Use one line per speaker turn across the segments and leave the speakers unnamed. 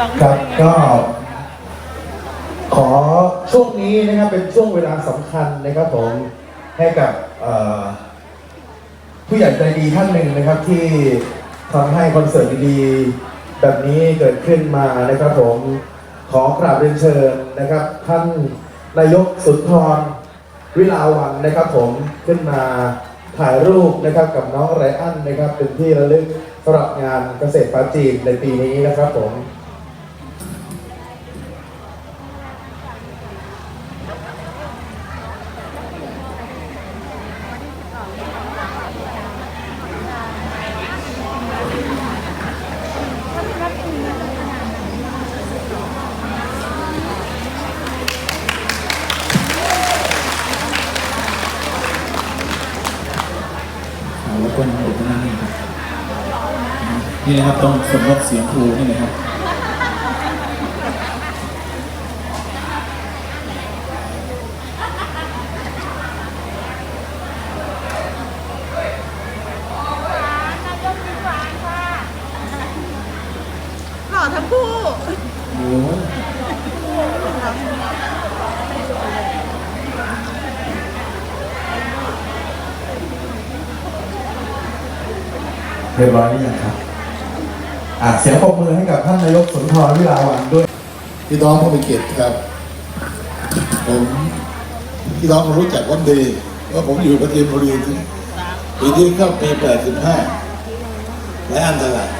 วัง
ครับก็ขอช่วงนี้นะครับเป็นช่วงเวลาสำคัญนะครับผมให้กับผู้ใหญ่ใจดีท่านหนึ่งนะครับที่ทำให้คอนเสิร์ตดีๆแบบนี้เกิดขึ้นมานะครับผมขอกราบเรียนเชิญนะครับ ท่านนายกสุนทรวิลาวันนะครับ ผมขึ้นมาถ่ายรูปนะครับกับน้องไรอันนะครับ เป็นที่ระลึกสำหรับงานเกษตรปาจีนในปีนี้นะครับผม
แล้วก็นั่งอยู่ตรงนั้นนี่ครับนี่นะครับต้องสมรบเสียงครูนี่นะครับ
หล่อทั้งคู่
โอ้
เรียบร้อยหรือยังครับอะเสียงปรบมือให้กับท่านนายกสุนทรวิลาวันด้วย
พี่น้องผู้มีเกียรติครับ ผมพี่น้องคงรู้จักวันดีว่าผมอยู่ประเทศบุรีที่ปีที่เข้าปี85และอันตราย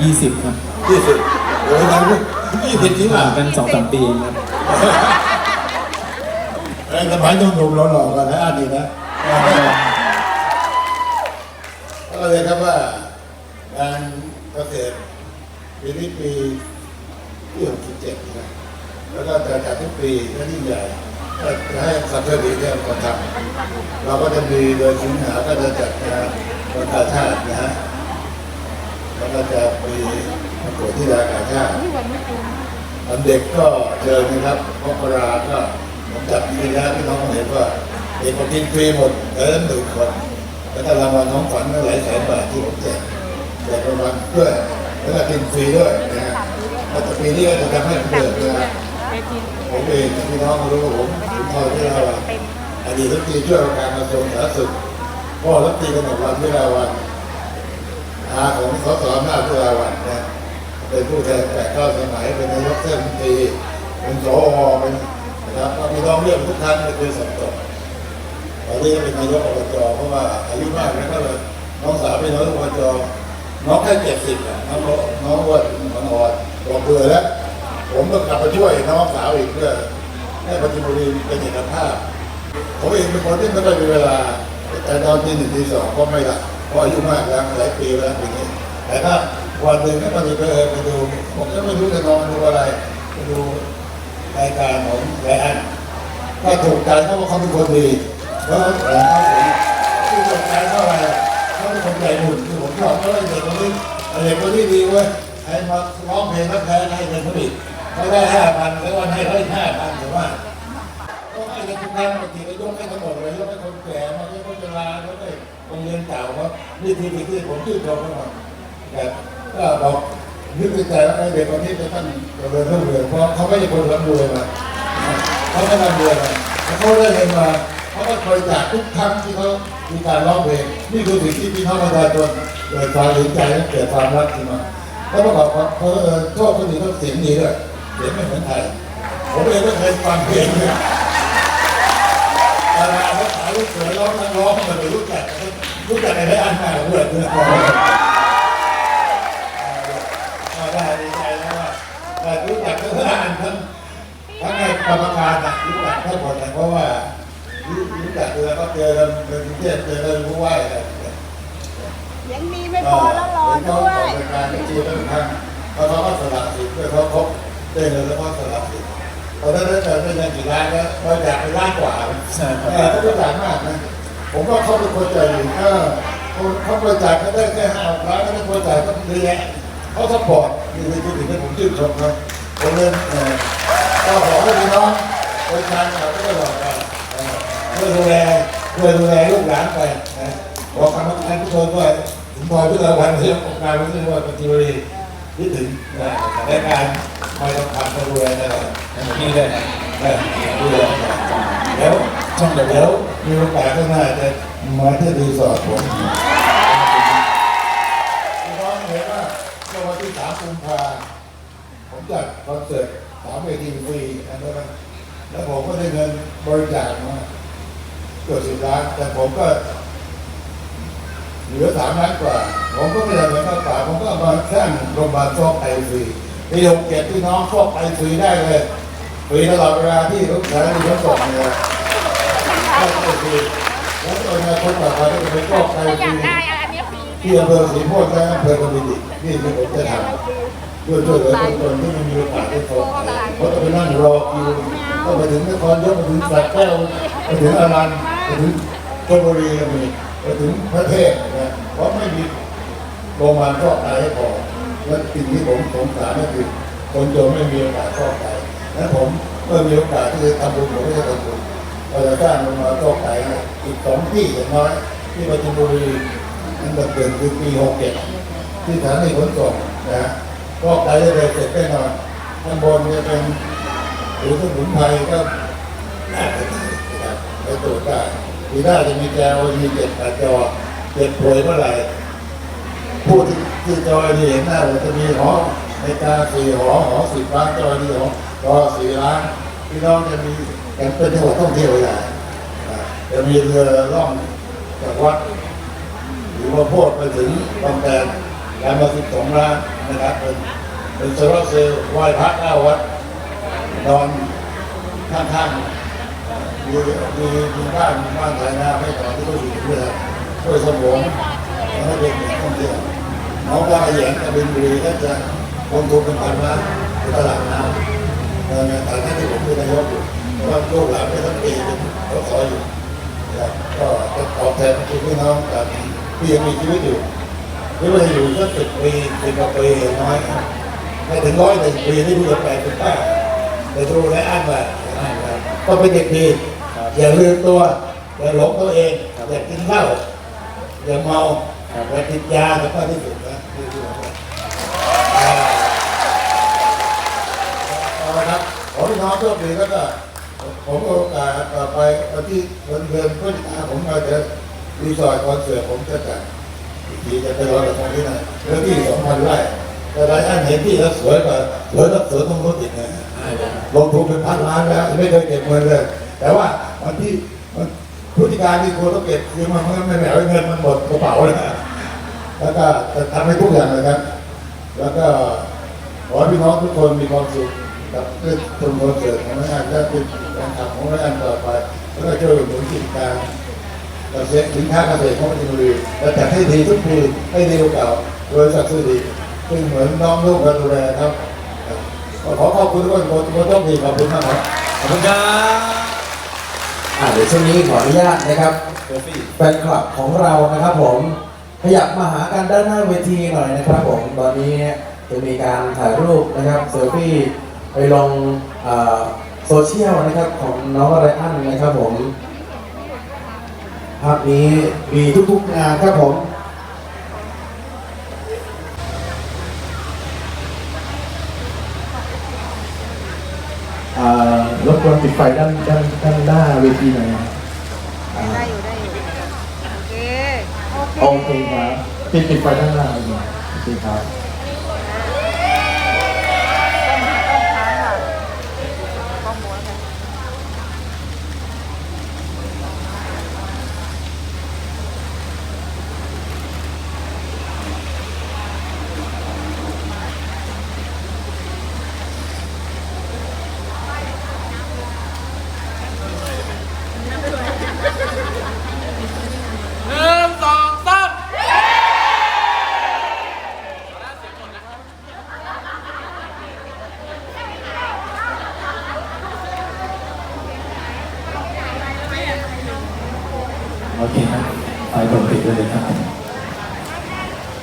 ยี่สิบครับ
ยี่สิบโอ้ยนะยี่สิบที่
ห่า
ว่าง
กันสองสามปีครับ
ไอ้สมัยหนุ่มๆหล่อๆกันนะอันนี้นะ ก็เลยครับว่างานเกษตรปีนี้ปีที่67นะแล้วก็จะจัดทุกปีและยิ่งใหญ่ก็จะให้สัตว์เลี้ยงเนี่ยมาทำเราก็จะมีเดือนสิงหาก็จะจัดงานวันกาชาตินะฮะแล้วก็จะมีประกวดที่รากาชาติวันเด็กก็เชิญนะครับมกราก็ผมจัดปีแล้วพี่น้องเห็นว่าเด็กคนกินฟรีหมดเติมหนึ่งคน แล้วก็รางวัลน้องขวัญก็หลายแสนบาทที่ผมแจกแจกรางวัลด้วยแล้วก็กินฟรีด้วยนะฮะแล้วแต่ปีนี้ก็จะทำให้เกิดนะผมเองพี่น้องรู้ว่าผมผมพอที่เราอะอดีตรัฐมนตรีช่วยว่าการกระทรวงสาธารณสุขพ่อรัฐมนตรีกนกวันวิลาวันอาของสสอำนาจวิลาวันนะเป็นผู้แทนแปดเก้าสมัยเป็นนายกเทศมนตรีเป็นสวเป็นนะครับก็มีน้องเรื่องทุกท่านไม่เคยสับสน ตอนนี้ก็เป็นนายกอบจเพราะว่าอายุมากแล้วก็เลยน้องสาวเป็นนายกอบจน้องแค่เจ็ดสิบอะน้องน้องอ้วนน้องอ่อนบอกเบื่อแล้ว ผมต้องกลับมาช่วยน้องสาวอีกเพื่อให้ปัจจุบันรีเป็นเอกภาพผมเองเป็นคนที่ไม่ได้มีเวลา แต่ตอนที่หนึ่งที่สองก็ไม่ละเพราะอายุมากแล้วหลายปีแล้วอย่างนี้ แต่ถ้าวันหนึ่งก็มาดูไปเออไปดูผมก็ไม่รู้จะนอนดูอะไรไปดูรายการของแลนถ้าถูกใจเขาว่าเขาเป็นคนดี แล้วแหวนเขาถึงที่ถูกใจเท่าไหร่เขาเป็นคนใจบุญที่ผมชอบเขาเลยเด็กคนนี้เด็กคนนี้ดีเว้ยให้มาร้องเพลงรับแทนให้เงินเขาอีกเขาได้ห้าพันแล้ววันให้เขาอีกห้าพันถือว่าก็ให้เด็กทุกครั้งบางทีก็ยกให้ทั้งหมดเลยยกให้คนแก่มายกให้คนชราแล้วก็โรงเรียนเก่าว่านี่คือสิ่งที่ผมชื่นชมทั้งหมดแต่ก็บอกนึกในใจว่าไอ้เด็กคนนี้จะต้องเจริญรุ่งเรืองเพราะเขาไม่ใช่คนร่ำรวยมาเขาไม่ร่ำรวยมาเขาได้เงินมา เขาก็บริจาคทุกครั้งที่เขามีการร้องเพลงนี่คือสิ่งที่พี่น้องประชาชนเกิดความสนใจและเกิดความรักขึ้นมาแล้วประกอบกับเขาเออชอบคนอื่นเขาเสียงดีด้วยเสียงไม่เหมือนใครผมเองไม่เคยฟังเพลงเลยดาราเขาขายลูกเสือร้องนักร้องมันไม่รู้จักรู้จักอะไรอันหาเพื่อนเพื่อนก็ได้ดีใจแล้วว่าแต่รู้จักทั้งอันทั้งทั้งในกรรมการนะรู้จักทั้งหมดนะเพราะว่า รู้จักเจอก็เจอกันเป็นกรุงเทพเจอกันรู้ไหวอะไร
ยังมีไม่พอแล้วรอด้ว
ยกรายการที่เจอกันครั้งเขาเขาก็สละสิทธิ์เพื่อเขาครบได้เลยแล้วก็สละสิทธิ์ตอนนั้นได้เจอเป็นกี่ล้านแล้วเราอยากไปล้านกว่าแต่เขาบริจาคมากนะผมว่าเขาเป็นคนใจดีถ้าคนเขาบริจาคเขาได้แค่ห้าล้านเขาได้บริจาคก็เยอะแยะเขาสปอร์ตมีในจุดที่ผมชื่นชมนะผมเลยเอ่อก็ขอให้พี่น้องบริจาคเราก็ตลอดไปเอ่อช่ วยดูแลช่วยดูแลลูกหลานไปนะบอกกรรมการทุกคนด้วยถึงพอที่เราวันที่องค์การวันที่ว่าปฏิบัติคิดถึงนะรายการไม่ต้องผ่านตะรวยนะครับ
นี่เลย
เออดูแลเดี๋ยว
ช่องเดี๋ยว
มีโอกาสข้างหน้าจะมาที่รีสอร์ทผมน้องเห็นว่าเมื่อวันที่สามกุมภาผมจัดคอนเสิร์ตสามเวทีฟรีนะครับแล้วผมก็ได้เงินบริจาคมา เกือบสิบล้าน แต่ผมก็ เหลือสามล้านกว่า ผมก็ไม่ได้เงินมากกว่าผมก็เอามาสร้างโรงพยาบาลฟอกไตฟรีปีหกเจ็ดพี่น้องฟอกไตฟรีได้เลยฟรีตลอดเวลาที่ลูกชายที่เขาส่งเนี่ยฟอกไตฟรีแล้วตอนนี้คนต่อไปก็จะไปฟอกไตฟรี
ได้อันนี้ฟรี
ที่อำเภอศรีโพธิ์และอำเภอกบินบุรีนี่ที่ผมจะทำด้วยช่วยเหลือคนจนที่ไม่มีโอกาสได้ฟอกไตเพราะต้องไปนั่งรอคิวต้องไปถึงนครยกไปถึงสระแก้วไปถึงอารันไป ถึงชลบุรีก็มีไปถึงพระเทพนะเพราะไม่มีโรงพยาบาลฟอกไตให้พอและสิ่งที่ผมสงสารก็คือคนจนไม่มีโอกาสฟอกไตและผมเมื่อมีโอกาสที่จะทำบุญผมก็จะทำบุญเราจะสร้างโรงพยาบาลฟอกไตให้อีกสองที่อย่างน้อยที่ปทุมบุรีอันดับเด่นคือปีหกเจ็ดที่สถานีขนส่งนะฟอกไตได้เลยเสร็จแน่นอนข้างบนจะเป็นหรือสมุนไพรก็ ไปตรวจได้ทีหน้าจะมีแกวมีเจ็ดแปดจอเจ็บป่วยเมื่อไหร่ผู้ที่ที่จอยที่เห็นหน้าเราจะมีหอในกาสี่หอหอสิบล้านจอยที่หอหอสี่ล้านพี่น้องจะมีเป็นเป็นจังหวัดท่องเที่ยวใหญ่อ่จะมีเรือล่องจากวัดหรือว่าโพดไปถึงบางแดนการมาสิบสองล้านนะครับเป็นเป็นโซลาร์เซลล์ไหว้พระเก้าวัดนอนข้างๆ มีมีมีบ้านมีบ้านถ่ายน้ำให้ต่อที่เขาอยู่ด้วยช่วยสมองให้วเด็กๆท่องเที่ยวน้องว่าเหยียงกับบินบุรีก็จะลงทุนเป็นพันล้านในตลาดน้ำในฐานะที่ผมเป็นนายกอยู่เพราะว่าลูกหลานไม่ทั้งปีเป็นเขาขออยู่ก็จะตอบแทนคุณพี่น้องกับที่ยังมีชีวิตอยู่หรือว่าอยู่สักสิบปีสิบกว่าปีน้อยไม่ถึงร้อยหนึ่งปีที่ผู้หญิงแปดเป็นป้าแต่ดูแลอ้างว่าก็เป็นเด็กดี อย่าลืมตัว อย่าหลงตัวเอง อย่ากินเหล้าอย่าเมาอย่าติดยาสำคัญที่สุดนะที่ที่ผมบอกอ่าเอาละครับขอพี่น้องโชคดีแล้วก็ผมโอกาสต่อไปวันที่วันเดือนพฤศจิกายนผมมาจะรีสอร์ทคอนเสิร์ตผมจะจัดอีกทีจะไปรอกับทางที่ไหนเรื่องที่สองพันไร่แต่หลายท่านเห็นที่แล้วสวยกว่าสวยแล้วสวยต้องรถติดนะลงทุนเป็นพันล้านแล้วไม่เคยเก็บเงินเลยแต่ว่า วันที่พฤติการที่ควรต้องเก็บคือมันไม่แหมเงินมันหมดกระเป๋าเลยแล้วก็ทำให้ทุกอย่างเลยครับ แล้วก็ขอพี่น้องทุกคนมีความสุขกับเรื่องชมคอนเสิร์ตของนักงานและเป็นแฟนคลับของนักงานต่อไป แล้วก็ช่วยอุดหนุนกิจการเกษตรสินค้าเกษตรของปทุมบุรีและจัดให้ดีทุกปีให้ดีกว่าเก่าโดยสัตว์ซื่อดีซึ่งเหมือนน้องลูกกันดูแลครับขอขอบคุณทุกคนขอบคุณต้องมีขอบคุณมากครับ
ขอบคุณครับ
อ่าเดี๋ยวช่วงนี้ขออนุญาตนะครับ
เซลฟี่
แฟนคลับของเรานะครับผมขยับมาหากันด้านหน้าเวทีหน่อยนะครับผมตอนนี้จะมีการถ่ายรูปนะครับเซลฟี่ไปลงอ่าโซเชียลนะครับของน้องไรอันนะครับผมภาพนี้มีทุกๆงานครับผม
อ่า รบกวนปิดไฟด้านด้านด้านหน้าเวทีหน่อยนะ
ได้อยู่ได้อยู่โอเค
โอเคครับปิดปิดไฟด้านหน้าหน่อยโอเคครับ